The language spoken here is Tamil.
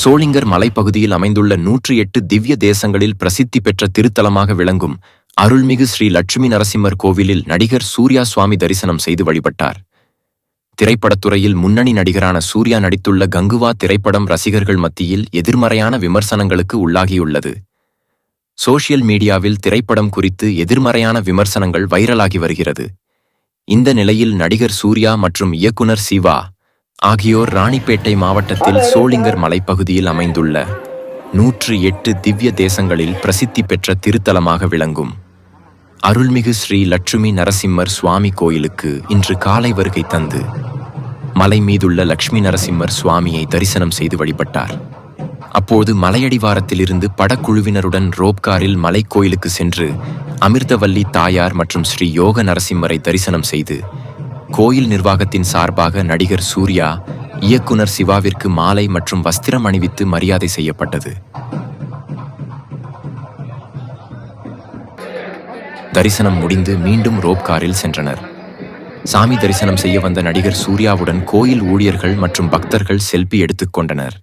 சோளிங்கர் மலைப்பகுதியில் அமைந்துள்ள நூற்றி எட்டு திவ்ய தேசங்களில் பிரசித்தி பெற்ற திருத்தலமாக விளங்கும் அருள்மிகு ஸ்ரீ லட்சுமி நரசிம்மர் கோவிலில் நடிகர் சூர்யா சுவாமி தரிசனம் செய்து வழிபட்டார். திரைப்படத்துறையில் முன்னணி நடிகரான சூர்யா நடித்துள்ள கங்குவா திரைப்படம் ரசிகர்கள் மத்தியில் எதிர்மறையான விமர்சனங்களுக்கு உள்ளாகியுள்ளது. சோஷியல் மீடியாவில் திரைப்படம் குறித்து எதிர்மறையான விமர்சனங்கள் வைரலாகி வருகிறது. இந்த நிலையில் நடிகர் சூர்யா மற்றும் இயக்குனர் சிவா ஆகியோர் ராணிப்பேட்டை மாவட்டத்தில் சோளிங்கர் மலைப்பகுதியில் அமைந்துள்ள நூற்று எட்டு திவ்ய தேசங்களில் பிரசித்தி பெற்ற திருத்தலமாக விளங்கும். அருள்மிகு ஸ்ரீ லட்சுமி நரசிம்மர் சுவாமி கோயிலுக்கு இன்று காலை வருகை தந்து மலை மீதுள்ள லட்சுமி நரசிம்மர் சுவாமியை தரிசனம் செய்து வழிபட்டார். அப்போது மலையடிவாரத்திலிருந்து படக்குழுவினருடன் ரோப்காரில் மலைக்கோயிலுக்கு சென்று அமிர்தவல்லி தாயார் மற்றும் ஸ்ரீ யோக நரசிம்மரை தரிசனம் செய்து கோயில் நிர்வாகத்தின் சார்பாக நடிகர் சூர்யா இயக்குனர் சிவாவிற்கு மாலை மற்றும் வஸ்திரம் அணிவித்து மரியாதை செய்யப்பட்டது. தரிசனம் முடிந்து மீண்டும் ரோப் காரில் சென்றனர். சாமி தரிசனம் செய்ய வந்த நடிகர் சூர்யாவுடன் கோயில் ஊழியர்கள் மற்றும் பக்தர்கள் செல்பி எடுத்துக் கொண்டனர்.